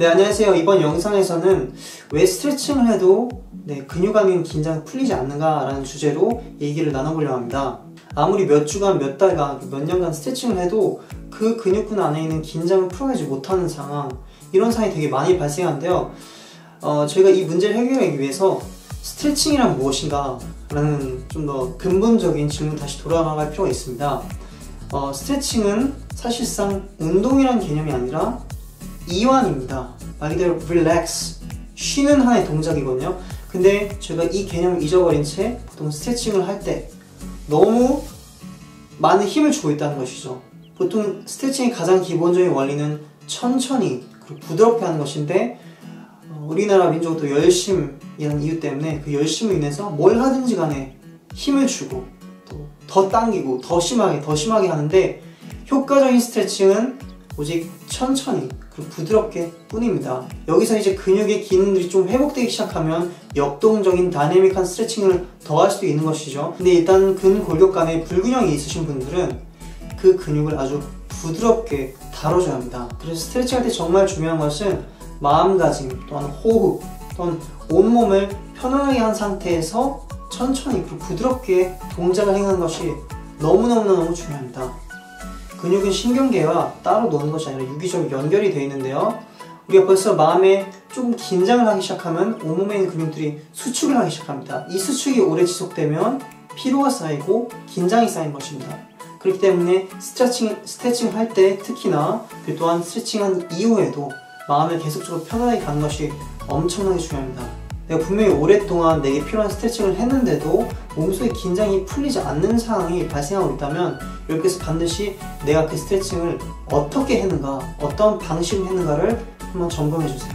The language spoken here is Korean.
네 안녕하세요. 이번 영상에서는 왜 스트레칭을 해도 네, 근육감인 긴장 풀리지 않는가 라는 주제로 얘기를 나눠보려고 합니다. 아무리 몇 주간 몇 달간 몇 년간 스트레칭을 해도 그 근육근 안에 있는 긴장을 풀어내지 못하는 상황 이런 상황이 되게 많이 발생하는데요. 어, 저희가 이 문제를 해결하기 위해서 스트레칭이란 무엇인가 라는 좀 더 근본적인 질문 다시 돌아갈 필요가 있습니다. 어, 스트레칭은 사실상 운동이란 개념이 아니라 이완입니다. 말 그대로 relax, 쉬는 하나의 동작이거든요. 근데 제가 이 개념을 잊어버린 채 보통 스트레칭을 할 때 너무 많은 힘을 주고 있다는 것이죠. 보통 스트레칭의 가장 기본적인 원리는 천천히 그리고 부드럽게 하는 것인데 어, 우리나라 민족도 열심이라는 이유 때문에 그 열심으로 인해서 뭘 하든지 간에 힘을 주고 또 더 당기고 더 심하게 더 심하게 하는데 효과적인 스트레칭은 오직 천천히 그리고 부드럽게 뿐입니다. 여기서 이제 근육의 기능들이 좀 회복되기 시작하면 역동적인 다이내믹한 스트레칭을 더 할 수도 있는 것이죠. 근데 일단 근골격감에 불균형이 있으신 분들은 그 근육을 아주 부드럽게 다뤄줘야 합니다. 그래서 스트레칭 할 때 정말 중요한 것은 마음가짐 또한 호흡 또한 온몸을 편안하게 한 상태에서 천천히 그리고 부드럽게 동작을 행하는 것이 너무너무너무 중요합니다. 근육은 신경계와 따로 노는 것이 아니라 유기적으로 연결이 되어 있는데요. 우리가 벌써 마음에 조금 긴장을 하기 시작하면 온몸에 있는 근육들이 수축을 하기 시작합니다. 이 수축이 오래 지속되면 피로가 쌓이고 긴장이 쌓인 것입니다. 그렇기 때문에 스트레칭, 스트레칭 할 때 특히나 그 또한 스트레칭한 이후에도 마음을 계속적으로 편안하게 가는 것이 엄청나게 중요합니다. 내가 분명히 오랫동안 내게 필요한 스트레칭을 했는데도 몸속에 긴장이 풀리지 않는 상황이 발생하고 있다면 여기서 반드시 내가 그 스트레칭을 어떻게 했는가 어떤 방식으로 했는가를 한번 점검해 주세요